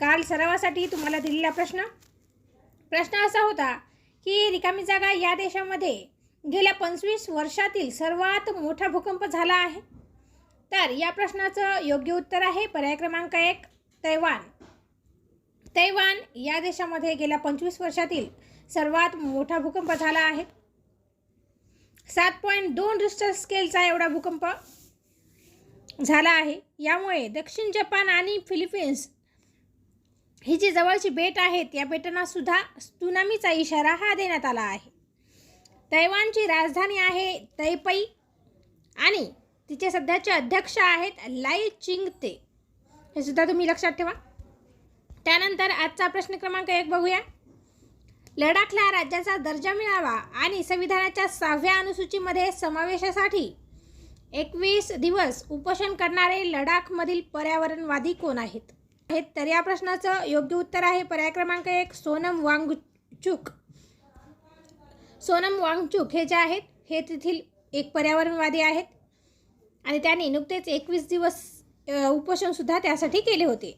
काल सरावासाठी तुम्हाला दिलेला प्रश्न? प्रश्न असा होता की रिकामी जागा या देशामध्ये गेल्या पंचवीस वर्षातील सर्वात मोठा भूकंप झाला आहे. तर या प्रश्नाचं योग्य उत्तर आहे पर्याय क्रमांक एक तैवान. तैवान या देशामध्ये गेल्या पंचवीस वर्षातील सर्वात मोठा भूकंप झाला आहे. सात पॉईंट दोन रिस्टर स्केलचा एवढा भूकंप झाला आहे. यामुळे दक्षिण जपान आणि फिलिपिन्स ही जी जवळची बेट आहेत या बेटांना सुद्धा इशारा हा देण्यात आला आहे. तैवानची राजधानी आहे तैपई आणि तिचे सध्याचे अध्यक्ष आहेत लाई चिंगते. हे सुद्धा तुम्ही लक्षात ठेवा. त्यानंतर आजचा प्रश्न क्रमांक एक बघूया. लडाखला राज्याचा दर्जा मिळावा आणि संविधानाच्या सहाव्या अनुसूचीमध्ये समावेशासाठी एकवीस दिवस उपोषण करणारे लडाखमधील पर्यावरणवादी कोण आहेत? आहेत तर या प्रश्नाचं योग्य उत्तर आहे. पर्याय क्रमांक एक सोनम वांगचूक. सोनम वांगचूक हे जे आहेत हे तेथील एक पर्यावरणवादी आहेत. आणि त्यांनी नुकतेच एकवीस दिवस उपोषणसुद्धा त्यासाठी केले होते.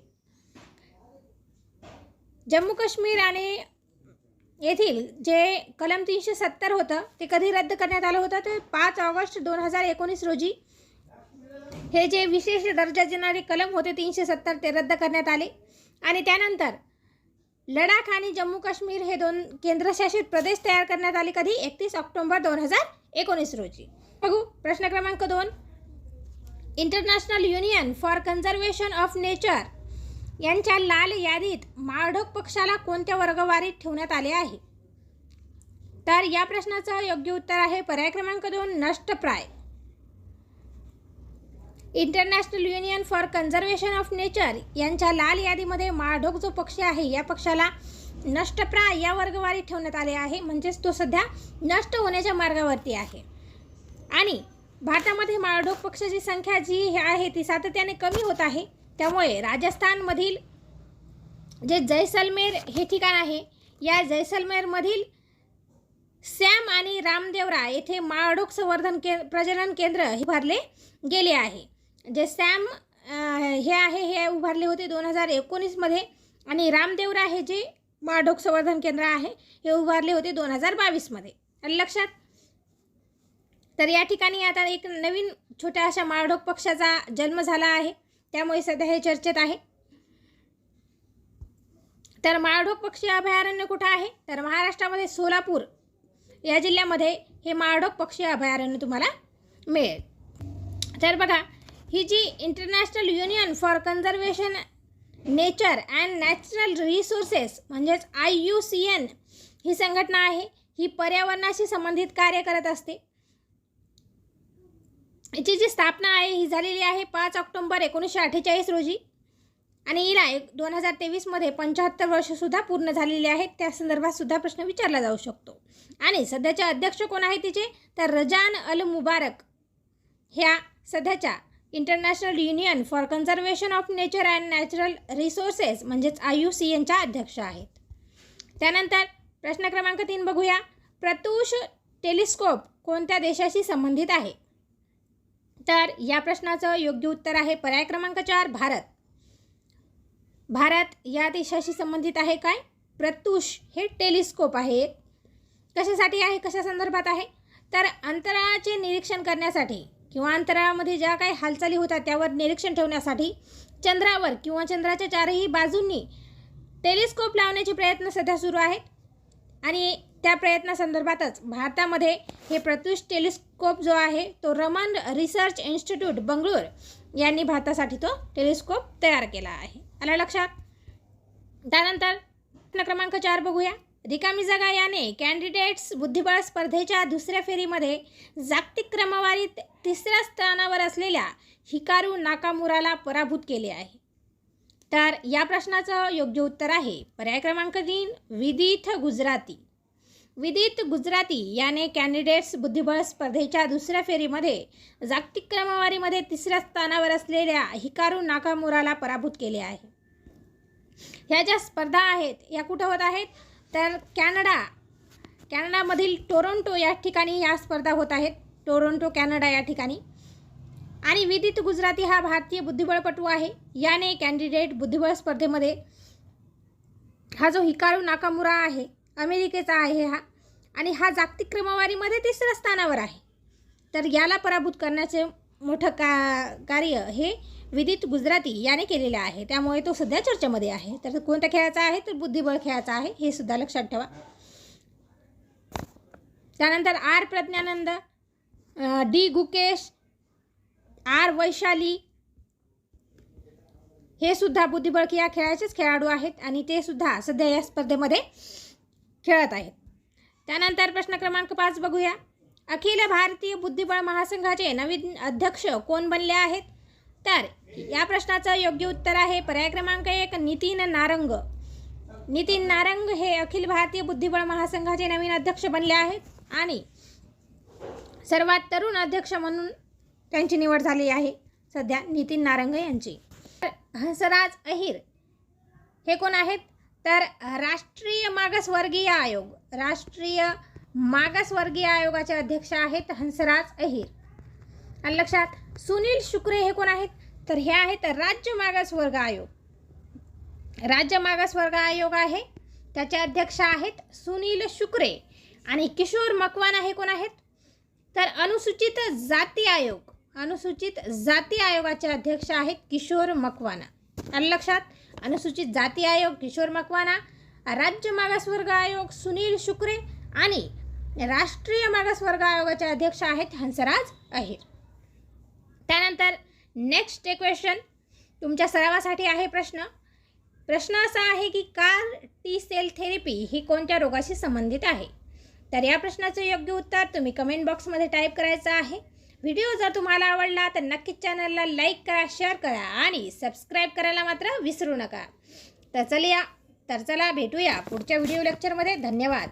जम्मू काश्मीर आणि येथील जे कलम तीनशे सत्तर होतं ते कधी रद्द करण्यात आलं होतं? ते पाच ऑगस्ट दोन हजार एकोणीस रोजी हे जे विशेष दर्जा देणारे कलम होते तीनशे सत्तर ते रद्द करण्यात आले. आणि त्यानंतर लडाख आणि जम्मू काश्मीर हे दोन केंद्रशासित प्रदेश तयार करण्यात आले कधी? एकतीस ऑक्टोबर दोन हजार एकोणीस रोजी. बघू प्रश्न क्रमांक दोन. International Union for Conservation of Nature यांच्या लाल यादीत माळढोक पक्षाला कोणत्या वर्गवारीत ठेवण्यात आले आहे? तर या प्रश्नाचं योग्य उत्तर आहे पर्याय क्रमांक दोन नष्टप्राय. International Union for Conservation of Nature यांच्या लाल यादीमध्ये माळढोक जो पक्ष आहे या पक्षाला नष्टप्राय या वर्गवारी ठेवण्यात आले आहे. म्हणजेच तो सध्या नष्ट होण्याच्या मार्गावरती आहे. आणि भारतामध्ये माळढोक पक्षाची संख्या जी हे आहे ती सातत्याने कमी होत आहे. त्यामुळे राजस्थानमधील जे जैसलमेर हे ठिकाण आहे या जैसलमेरमधील सॅम आणि रामदेवरा येथे माळढोक संवर्धन के प्रजनन केंद्र हे भरले गेले आहे. जे सॅम हे आहे हे उभारले होते दोन हजार एकोणीसमध्ये आणि रामदेवरा हे जे माढोक संवर्धन केंद्र आहे हे उभारले होते दोन हजार बावीसमध्ये लक्षात? तर या ठिकाणी आता एक नवीन छोट्या अशा माळढोक पक्षाचा जन्म झाला आहे. त्यामुळे सध्या हे चर्चेत आहे. तर माळढोक पक्षी अभयारण्य कुठं आहे? तर महाराष्ट्रामध्ये सोलापूर या जिल्ह्यामध्ये हे माळढोक पक्षी अभयारण्य तुम्हाला मिळेल. तर बघा ही जी International Union for Conservation Nature and Natural Resources म्हणजेच आय यू सी एन ही संघटना आहे ही पर्यावरणाशी संबंधित कार्य करत असते. याची जी स्थापना आहे ही झालेली आहे पाच ऑक्टोंबर एकोणीसशे अठ्ठेचाळीस रोजी. आणि हिला एक दोन हजार तेवीसमध्ये पंच्याहत्तर वर्षसुद्धा पूर्ण झालेली आहेत त्या संदर्भातसुद्धा प्रश्न विचारला जाऊ शकतो. आणि सध्याचे अध्यक्ष कोण आहे तिचे? तर रजान अल मुबारक. ह्या सध्याच्या International Union for Conservation of Nature and Natural Resources म्हणजेच आय यू सी एनच्या अध्यक्ष आहेत. त्यानंतर प्रश्न क्रमांक तीन बघूया. प्रतूष टेलिस्कोप कोणत्या देशाशी संबंधित आहे? तर या प्रश्नाचं योग्य उत्तर आहे पर्याय क्रमांक चार भारत. भारत या देशाशी संबंधित आहे काय? प्रत्युष हे टेलिस्कोप आहे. कशासाठी आहे? कशा संदर्भात आहे? तर अंतराळाचे निरीक्षण करण्यासाठी किंवा अंतराळामध्ये ज्या काही हालचाली होतात त्यावर निरीक्षण ठेवण्यासाठी चंद्रावर किंवा चंद्राच्या चारही बाजूंनी टेलिस्कोप लावण्याचे प्रयत्न सध्या सुरू आहेत. आणि त्या प्रयत्नासंदर्भातच भारतामध्ये हे प्रत्युष टेलिस्कोप जो आहे तो रमन रिसर्च इन्स्टिट्यूट बंगळूर यांनी भारतासाठी तो टेलिस्कोप तयार केला आहे. आलं लक्षात? त्यानंतर प्रश्न क्रमांक चार बघूया. रिकामी जागा याने कॅन्डिडेट्स बुद्धिबळ स्पर्धेच्या दुसऱ्या फेरीमध्ये जागतिक क्रमवारीत तिसऱ्या स्थानावर असलेल्या हिकारू नाकामुराला पराभूत केले आहे. तर या प्रश्नाचं योग्य उत्तर आहे पर्याय क्रमांक तीन विदित गुजराती. विदित गुजराती याने कॅन्डिडेट्स बुद्धिबळ स्पर्धेच्या दुसऱ्या फेरीमध्ये जागतिक क्रमवारीमध्ये तिसऱ्या स्थानावर असलेल्या हिकारू नाकामुराला पराभूत केले आहे. ह्या ज्या स्पर्धा आहेत या कुठं होत आहेत? तर कॅनडा कॅनडामधील टोरोंटो या ठिकाणी या स्पर्धा होत आहेत. टोरोंटो कॅनडा या ठिकाणी. आणि विदित गुजराती हा भारतीय बुद्धिबळपटू आहे. याने कॅन्डिडेट बुद्धिबळ स्पर्धेमध्ये हा जो हिकारू नाकामुरा आहे अमेरिकेचा आहे हा आणि हा जागतिक क्रमवारीमध्ये तिसऱ्या स्थानावर आहे. तर याला पराभूत करण्याचे मोठं का कार्य हे विदित गुजराती याने केलेल्या आहे. त्यामुळे तो सध्या चर्चेमध्ये आहे. तर कोणत्या खेळाचा आहे? तर बुद्धिबळ खेळाचा आहे. हे सुद्धा लक्षात ठेवा. त्यानंतर R Praggnanandhaa D Gukesh R Vaishali. हे सुद्धा बुद्धिबळ या खेळाचेच खेळाडू आहेत आणि ते सुद्धा सध्या या स्पर्धेमध्ये खेळत आहेत. त्यानंतर प्रश्न क्रमांक पाच बघूया. अखिल भारतीय बुद्धिबळ महासंघाचे नवीन अध्यक्ष कोण बनले आहेत? तर या प्रश्नाचं योग्य उत्तर आहे. पर्याय क्रमांक एक नितीन नारंग. नितीन नारंग हे अखिल भारतीय बुद्धिबळ महासंघाचे नवीन अध्यक्ष बनले आहेत आणि सर्वात तरुण अध्यक्ष म्हणून त्यांची निवड झाली आहे. सध्या नितीन नारंग यांची. तर हंसराज अहिर हे कोण आहेत? तर राष्ट्रीय मागासवर्गीय आयोग. राष्ट्रीय मागासवर्गीय आयोगाचे अध्यक्ष आहेत हंसराज अहिर. आणि लक्षात सुनील शुक्रे हे कोण आहेत? तर हे आहेत राज्य मागासवर्ग आयोग. राज्य मागासवर्ग आयोग आहे. त्याचे अध्यक्ष आहेत सुनील शुक्रे. आणि किशोर मकवाना हे कोण आहेत? तर अनुसूचित जाती आयोग. अनुसूचित जाती आयोगाचे अध्यक्ष आहेत किशोर मकवाना. आणि लक्षात अनुसूचित जाती आयोग किशोर मकवाना राज्य मागासवर्ग आयोग सुनील शुक्रे आणि राष्ट्रीय मागासवर्ग आयोगाचे अध्यक्ष आहेत हंसराज अहिर. त्यानंतर नेक्स्ट क्वेश्चन तुमच्या सरावासाठी आहे प्रश्न. प्रश्न असा आहे की कार टी सेल थेरपी ही कोणत्या रोगाशी संबंधित आहे? तर या प्रश्नाचं योग्य उत्तर तुम्ही कमेंट बॉक्समध्ये टाईप करायचं आहे. व्हिडिओ जर तुम्हाला आवडला तर नक्कीच चॅनलला लाईक करा शेअर करा आणि सबस्क्राईब करायला मात्र विसरू नका. तर चला तर चला भेटूया पुढच्या व्हिडिओ लेक्चरमध्ये धन्यवाद.